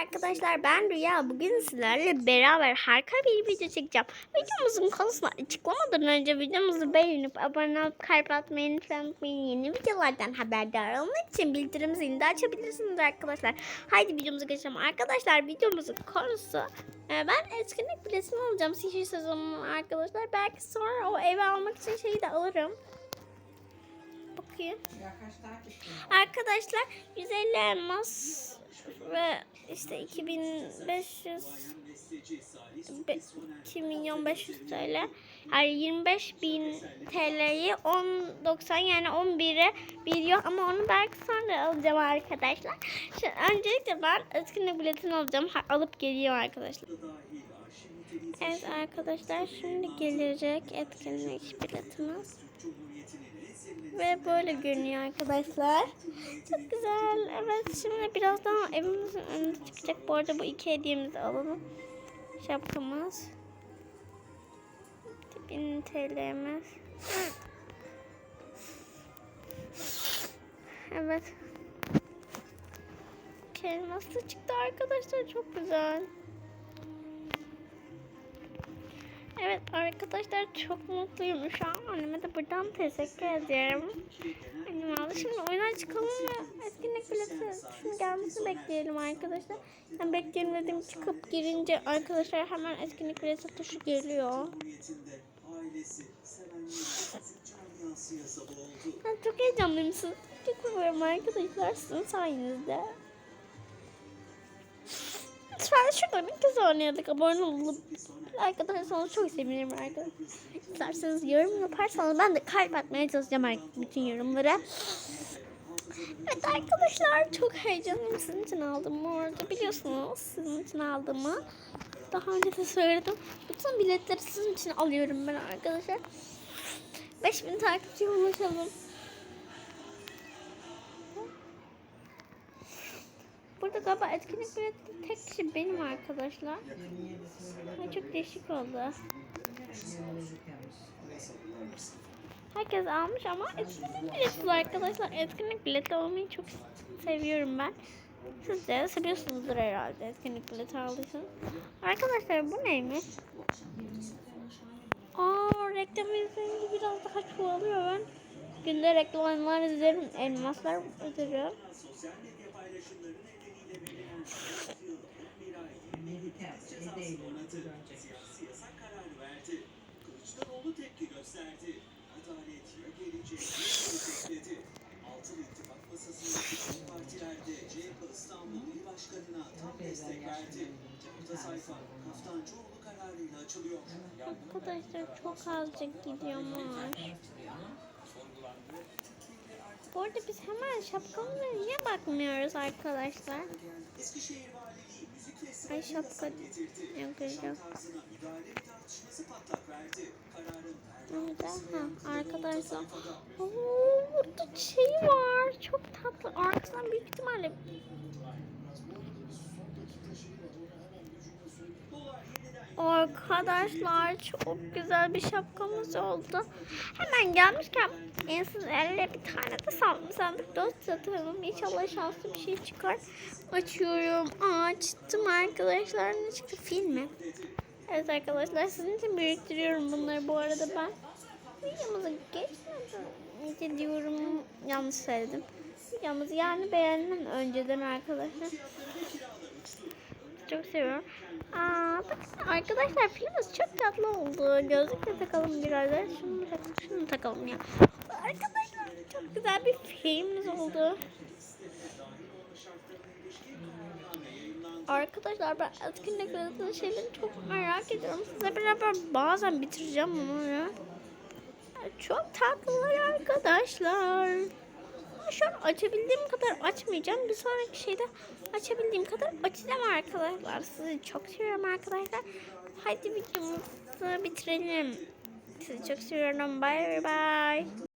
Arkadaşlar ben Rüya. Bugün sizlerle beraber harika bir video çekeceğim. Videomuzun konusunu açıklamadan önce videomuzu beğenip abone olup kalp atmayı lütfen unutmayın. Yeni videolardan haberdar olmak için bildirim zilini de açabilirsiniz arkadaşlar. Haydi videomuza geçelim. Arkadaşlar videomuzun konusu e, ben etkinlik biletini alacağım sihir sezonunun arkadaşlar. Belki sonra o eve almak için şeyi de alırım. Bakayım. Arkadaşlar 150 elmas ve işte 2500 be- 2 milyon 500 TL yani 25 bin TL'yi 10.90 yani 11'e biliyor ama onu belki sonra alacağım arkadaşlar. Şimdi öncelikle ben etkinlik biletini alacağım. Alıp geliyorum arkadaşlar. Evet arkadaşlar şimdi gelecek etkinlik biletimiz. Ve böyle görünüyor arkadaşlar. Çok güzel. Evet şimdi birazdan evimizin önünde çıkacak. Bu arada bu iki hediyemizi alalım. Şapkamız. 1000 TL'miz. Evet. Da çıktı arkadaşlar. Çok güzel. Evet arkadaşlar çok mutluyum şu an. Anneme de buradan teşekkür ediyorum. Annem aldı. Şimdi oyuna çıkalım ve etkinlik bileti şimdi gelmesini bekleyelim arkadaşlar. Ben bekleyelim dedim çıkıp girince arkadaşlar hemen etkinlik bileti tuşu geliyor. Ben çok heyecanlıyım. Sizi çok seviyorum arkadaşlar sizin sayenizde. Şuradan bir kez oynayadık. Abone olup arkadaşlarsanız çok sevinirim arkadaşlar. İsterseniz yorum yaparsanız ben de kalp atmaya çalışacağım bütün yorumlara. Evet arkadaşlar çok heyecanlıyım. Sizin için aldım bu arada. Biliyorsunuz sizin için aldığımı. Daha önce de söyledim. Bütün biletleri sizin için alıyorum ben arkadaşlar. 5000 takipçi ulaşalım. Burada galiba etkinlik bileti tek kişi benim arkadaşlar. Ay, çok değişik oldu. Herkes almış ama etkinlik bileti arkadaşlar. Etkinlik bileti olmayı çok seviyorum ben. Siz de seviyorsunuzdur herhalde etkinlik bileti aldıysanız. Arkadaşlar bu neymiş? Aa reklam izleyince biraz daha çoğalıyor ben. Günde reklamlar izlerim. Elmaslar ödürüm. Arkadaşlar çok azıcık gidiyor maaş. Bu arada biz hemen şapkamıza niye bakmıyoruz arkadaşlar? Ay şapka yok yok Nerede? Ha, arkadaşlar. Oo, burada şey var. Çok tatlı. Arkasından büyük ihtimalle Arkadaşlar çok güzel bir şapkamız oldu. Hemen gelmişken en siz elle bir tane de sandım sandık dost atalım. İnşallah şanslı bir şey çıkar. Açıyorum. Açtım arkadaşlar. Ne çıktı? Film mi? Evet arkadaşlar sizin için biriktiriyorum bunları bu arada ben. Videomuza geçmeden diyorum yanlış söyledim. Videomuzu yani beğendim önceden arkadaşlar. Çok seviyorum. Aa, bakın arkadaşlar filmimiz çok tatlı oldu. Gözlük de takalım biraz. Şunu, şunu takalım ya. Arkadaşlar çok güzel bir filmimiz oldu. Arkadaşlar ben etkinlik arasında şeyleri çok merak ediyorum. Size beraber bazen bitireceğim onları. Çok tatlılar arkadaşlar. Şu an açabildiğim kadar açmayacağım. Bir sonraki şeyde açabildiğim kadar açacağım arkadaşlar. Sizi çok seviyorum arkadaşlar. Hadi videomuzu bitirelim. Sizi çok seviyorum. Bye bye.